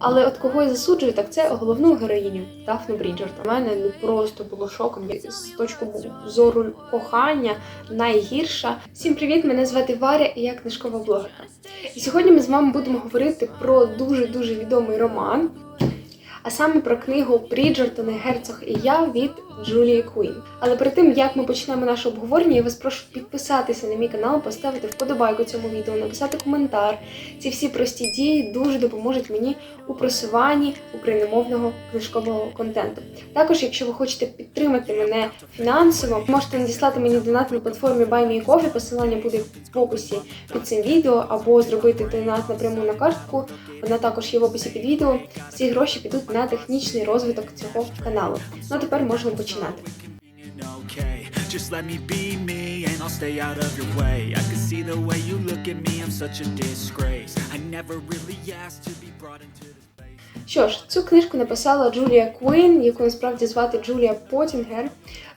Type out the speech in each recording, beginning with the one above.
Але от кого я засуджую, так це головну героїню Дафну Бріджертон. У мене ну просто було шоком з точки зору кохання найгірша. Всім привіт! Мене звати Варя і я книжкова блогерка. І сьогодні ми з вами будемо говорити про дуже дуже відомий роман. А саме про книгу Бріджертони Герцог і я від Джулії Куін. Але перед тим як ми почнемо наше обговорення, я вас прошу підписатися на мій канал, поставити вподобайку цьому відео, написати коментар. Ці всі прості дії дуже допоможуть мені у просуванні україномовного книжкового контенту. Також, якщо ви хочете підтримати мене фінансово, можете надіслати мені донат на платформі BuyMeCoffee, посилання буде в описі під цим відео, або зробити донат напряму на картку. Вона також є в описі під відео. Всі гроші підуть на технічний розвиток цього каналу. Ну а тепер можемо починати. Just let me be me and I'll stay out of your way. I can see the way you look at me, I'm such a disgrace. I never really asked to be brought into this place. Що ж, цю книжку написала Джулія Куін, яку насправді звати Джулія Потінгер.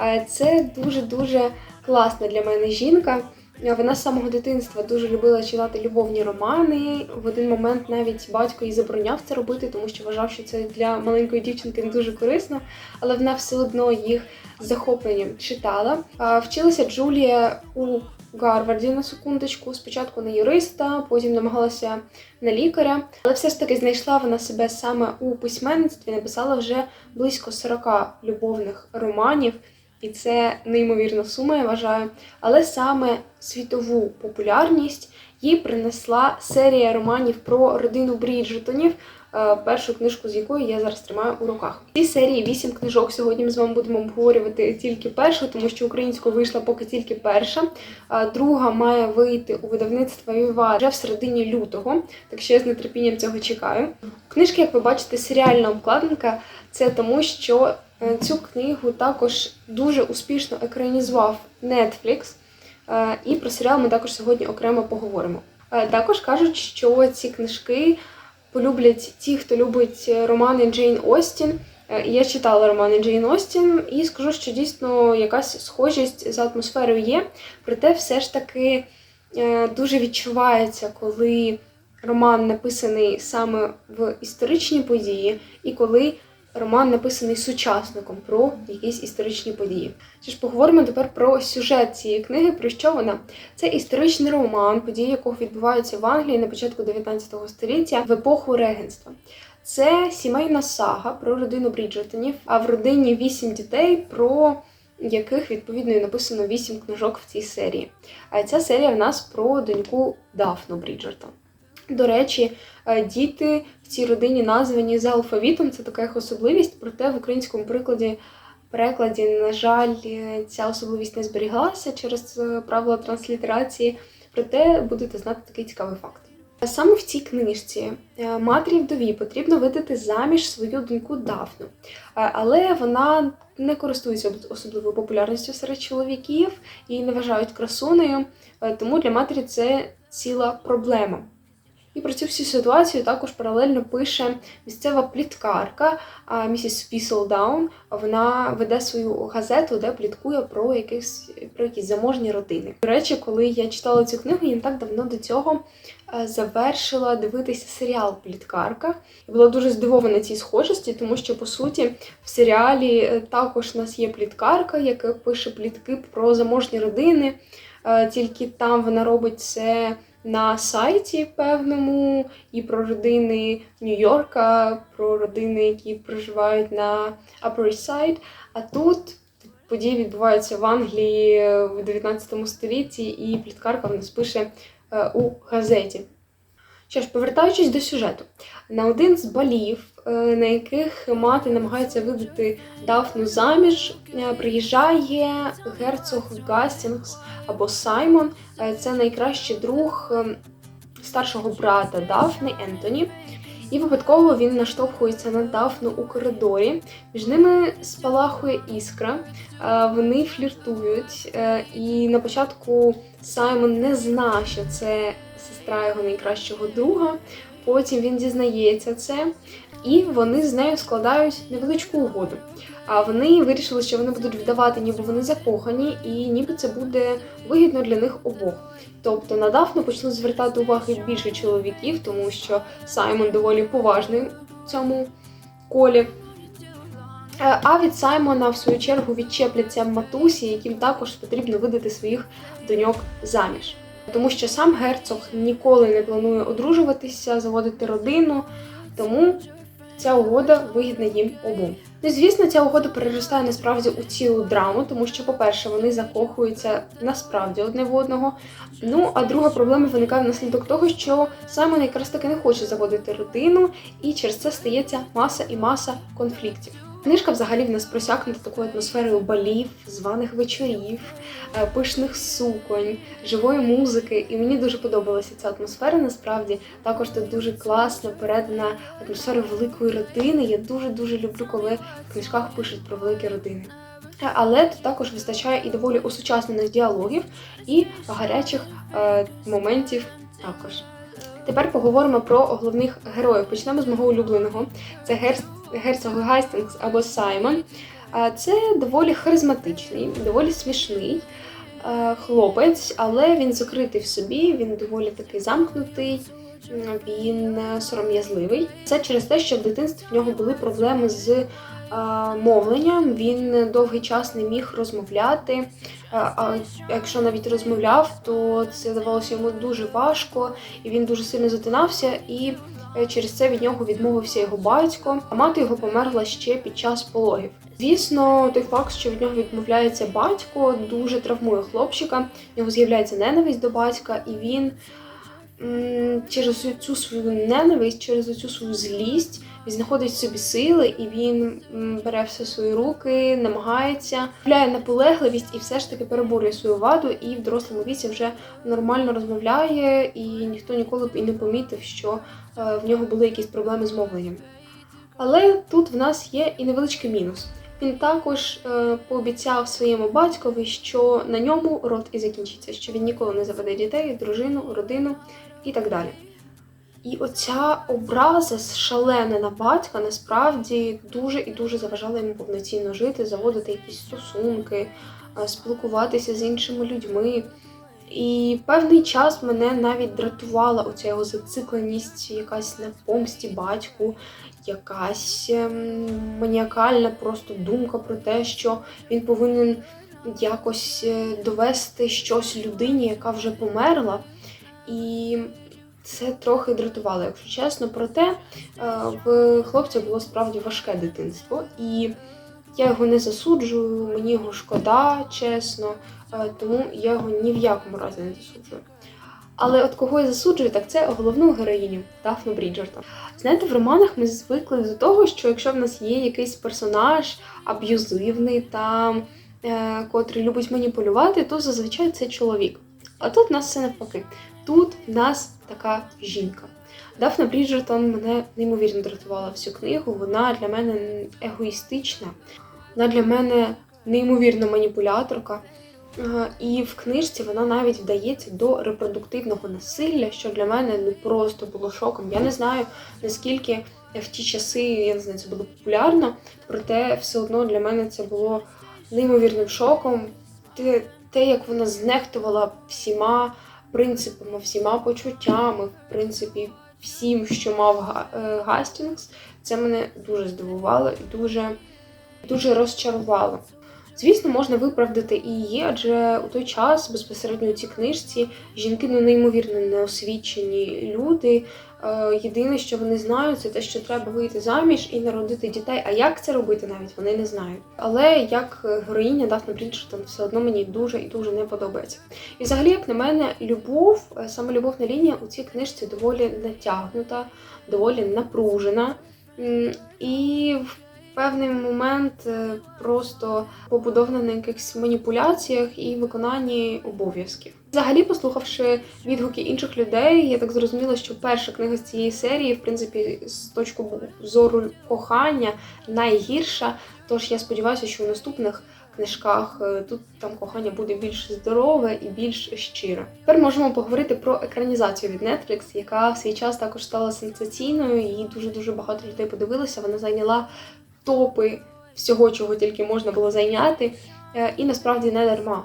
Е, Це дуже-дуже класна для мене жінка. Вона з самого дитинства дуже любила читати любовні романи. В один момент навіть батько їй забороняв це робити, тому що вважав, що це для маленької дівчинки не дуже корисно, але вона все одно їх захопленням читала. Вчилася Джулія у Гарварді на секундочку. Спочатку на юриста, потім намагалася на лікаря, але все ж таки знайшла вона себе саме у письменництві, написала вже близько 40 любовних романів, і це неймовірна сума, я вважаю. Але саме світову популярність їй принесла серія романів про родину Бріджертонів, е, першу книжку з якої я зараз тримаю у руках. В цій серії вісім книжок. Сьогодні ми з вами будемо обговорювати тільки першу, тому що українською вийшла поки тільки перша. Друга має вийти у видавництво Віва вже в середині лютого, так що я з нетерпінням цього чекаю. Книжки, як ви бачите, серіальна обкладинка. Це тому, що е, цю книгу також дуже успішно екранізував Netflix. Е, І про серіал ми також сьогодні окремо поговоримо. Е, Також кажуть, що ці книжки полюблять ті, хто любить романи Джейн Остін. Е, Я читала романи Джейн Остін і скажу, що дійсно якась схожість за атмосферою є. Проте все ж таки е, дуже відчувається, коли роман написаний саме в історичні події, і коли роман написаний сучасником про якісь історичні події. Що ж поговоримо тепер про сюжет цієї книги. Про що вона? Це історичний роман, події якого відбуваються в Англії на початку 19 століття в епоху регенства. Це сімейна сага про родину Бріджертонів, а в родині вісім дітей, про яких відповідно і написано вісім книжок в цій серії. А ця серія в нас про доньку Дафну Бріджертон. До речі, е, діти в цій родині названі за алфавітом, це така їх особливість, проте в українському прикладі. Перекладі, на жаль, е, ця особливість не зберіглася через е, правила транслітерації, проте будете знати такий цікавий факт. Саме в цій книжці матері вдові потрібно видати заміж свою доньку Дафну, але вона не користується особливою популярністю серед чоловіків і не вважають красунею, тому для матері це ціла проблема. І про цю всю ситуацію також паралельно пише місцева пліткарка місіс Віселдаун. Вона веде свою газету, де пліткує про якісь про якісь заможні родини. До речі, коли я читала цю книгу, я не так давно до цього е, завершила дивитися серіал Пліткарка. Я була дуже здивована цій схожості, тому що по суті в серіалі е, також у нас є пліткарка, яка пише плітки про заможні родини. Е, Тільки там вона робить це на сайті певному і про родини Нью-Йорка, про родини, які проживають на Upper East Side. А тут події відбуваються в Англії в 19 столітті, і пліткарка в нас пише е, у газеті. Що ж, повертаючись до сюжету, на один з балів, е, на яких мати намагається видати Дафну заміж, е, приїжджає герцог Гастінгс або Саймон. Е, Це найкращий друг старшого брата Дафни Ентоні. І випадково він наштовхується на Дафну у коридорі. Між ними спалахує іскра, вони фліртують. І на початку Саймон не знає, що це сестра його найкращого друга. Потім він дізнається це, і вони з нею складають невеличку угоду. А вони вирішили, що вони будуть вдавати, ніби вони закохані, і ніби це буде вигідно для них обох. Тобто на Дафну почнуть звертати уваги більше чоловіків, тому що Саймон доволі поважний в цьому колі. Е, А від Саймона, в свою чергу, відчепляться матусі, яким також потрібно видати своїх доньок заміж. Тому що сам герцог ніколи не планує одружуватися, заводити родину, тому ця угода вигідна їм обом. Ну, звісно, ця угода переростає насправді у цілу драму, тому що, по-перше, вони закохуються насправді одне в одного. Ну, а друга проблема виникає внаслідок того, що Саймон якраз таки не хоче заводити родину, і через це стається маса і маса конфліктів. Книжка взагалі в нас просякнута такою атмосферою балів, званих вечорів, е, пишних суконь, живої музики. І мені дуже подобалася ця атмосфера. Насправді також тут дуже класно передана атмосфера великої родини. Я дуже дуже люблю, коли в книжках пишуть про великі родини. Е, Але тут також вистачає і доволі осучаснених діалогів і гарячих е, моментів також. Тепер поговоримо про головних героїв. Почнемо з мого улюбленого. Це герц... герцог Гастінгс або Саймон. Це доволі харизматичний, доволі смішний хлопець, але він закритий в собі, він доволі такий замкнутий, він е, сором'язливий. Це через те, що в дитинстві в нього були проблеми з е, мовленням. Він довгий час не міг розмовляти. А якщо навіть розмовляв, то це давалося йому дуже важко, і він дуже сильно затинався. І через це від нього відмовився його батько, а мати його померла ще під час пологів. Звісно, той факт, що від нього відмовляється батько, дуже травмує хлопчика. В нього з'являється ненависть до батька, і він через цю свою ненависть, через цю свою злість, знаходить собі сили, і він бере все свої руки, намагається, виявляє наполегливість і все ж таки переборює свою ваду, і в дорослому віці вже нормально розмовляє, і ніхто ніколи б і не помітив, що е, в нього були якісь проблеми з мовленням. Але тут в нас є і невеличкий мінус. Він також е, пообіцяв своєму батькові, що на ньому род і закінчиться, що він ніколи не заведе дітей, дружину, родину і так далі. І оця образа шалена на батька насправді дуже і дуже заважала йому повноцінно жити, заводити якісь стосунки, е, спілкуватися з іншими людьми. І певний час мене навіть дратувала оця його зацикленість, якась на помсті батьку, якась ем, маніакальна просто думка про те, що він повинен якось е, довести щось людині, яка вже померла. І це трохи дратувало, якщо чесно. Проте е, в хлопця було справді важке дитинство, і я його не засуджую, мені його шкода, чесно, е, тому я його ні в якому разі не засуджую. Але от кого я засуджую, так це головну героїню Дафну Бріджертон. Знаєте, в романах ми звикли до того, що якщо в нас є якийсь персонаж аб'юзивний та е, котрий любить маніпулювати, то зазвичай це чоловік. А тут в нас все навпаки. Тут в нас така жінка. Дафна Бріджертон мене неймовірно дратувала всю книгу. Вона для мене егоїстична, вона для мене неймовірна маніпуляторка. Е, І в книжці вона навіть вдається до репродуктивного насилля, що для мене ну просто було шоком. Я не знаю наскільки в ті часи я не знаю, це було популярно, проте все одно для мене це було неймовірним шоком. Те як вона знехтувала всіма принципами, всіма почуттями, в принципі, всім, що мав е, Гастінгс, це мене дуже здивувало і дуже, дуже розчарувало. Звісно, можна виправдати і її, адже у той час безпосередньо у цій книжці жінки ну неймовірно неосвічені люди. Е, Єдине, що вони знають, це те, що треба вийти заміж і народити дітей. А як це робити, навіть вони не знають. Але як героїня Дафна Бріджертон все одно мені дуже і дуже не подобається. І взагалі, як на мене, любов, е, саме любовна лінія у цій книжці доволі натягнута, доволі напружена. І в певний момент е, просто побудована на якихось маніпуляціях і виконанні обов'язків. Взагалі, послухавши відгуки інших людей, я так зрозуміла, що перша книга з цієї серії, в принципі, з точки зору кохання, найгірша. Тож я сподіваюся, що у наступних книжках е, тут там кохання буде більш здорове і більш щире. Тепер можемо поговорити про екранізацію від Netflix, яка в свій час також стала сенсаційною. Її дуже дуже багато людей подивилося. Вона зайняла топи всього, чого тільки можна було зайняти, е, і насправді не дарма.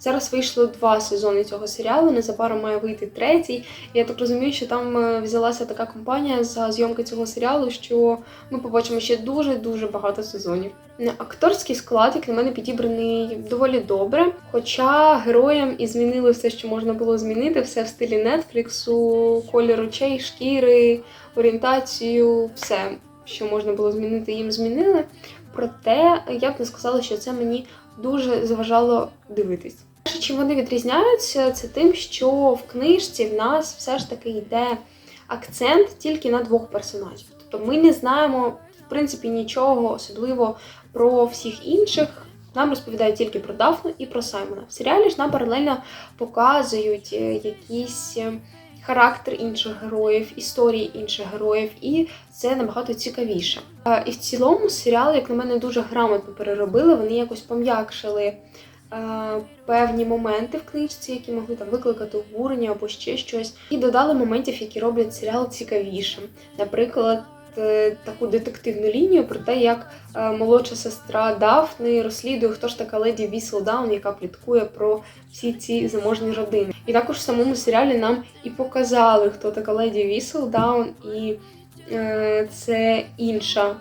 Зараз вийшло два сезони цього серіалу. Незабаром має вийти третій. Я так розумію, що там е, взялася така компанія за зйомки цього серіалу, що ми побачимо ще дуже дуже багато сезонів. Е, Акторський склад, як на мене, підібраний доволі добре. Хоча героям і змінили все, що можна було змінити, все в стилі Нетфліксу, колір очей, шкіри, орієнтацію, все, що можна було змінити, їм змінили. Проте я б не сказала, що це мені дуже заважало дивитись. Перше, чим вони відрізняються, це тим, що в книжці в нас все ж таки йде акцент тільки на двох персонажів. Тобто ми не знаємо, в принципі, нічого особливо про всіх інших. Нам розповідають тільки про Дафну і про Саймона. В серіалі ж нам паралельно показують е, якісь е, характер інших героїв, історії інших героїв, і це набагато цікавіше. Е, І в цілому серіал, як на мене, дуже грамотно переробили. Вони якось пом'якшили е, певні моменти в книжці, які могли там викликати обурення або ще щось, і додали моментів, які роблять серіал цікавішим. Наприклад, таку детективну лінію про те, як е, молодша сестра Дафни розслідує, хто ж така леді Віселдаун, яка пліткує про всі ці заможні родини. І також в самому серіалі нам і показали, хто така леді Віселдаун, і е, це інша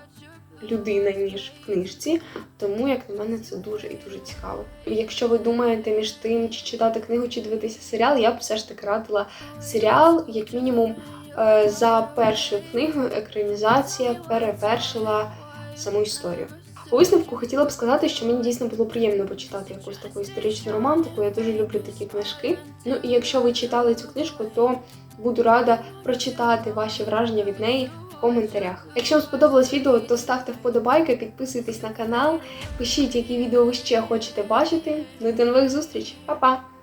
людина, ніж в книжці. Тому, як на мене, це дуже і дуже цікаво. Якщо ви думаєте між тим, чи читати книгу, чи дивитися серіал, я б все ж таки радила серіал, як мінімум, е, за першою книгою екранізація перевершила саму історію. У висновку хотіла б сказати, що мені дійсно було приємно почитати якусь таку історичну романтику. Я дуже люблю такі книжки. Ну і якщо ви читали цю книжку, то буду рада прочитати ваші враження від неї в коментарях. Якщо вам сподобалось відео, то ставте вподобайки, підписуйтесь на канал, пишіть, які відео ви ще хочете бачити. Ну і до нових зустріч, Па-па!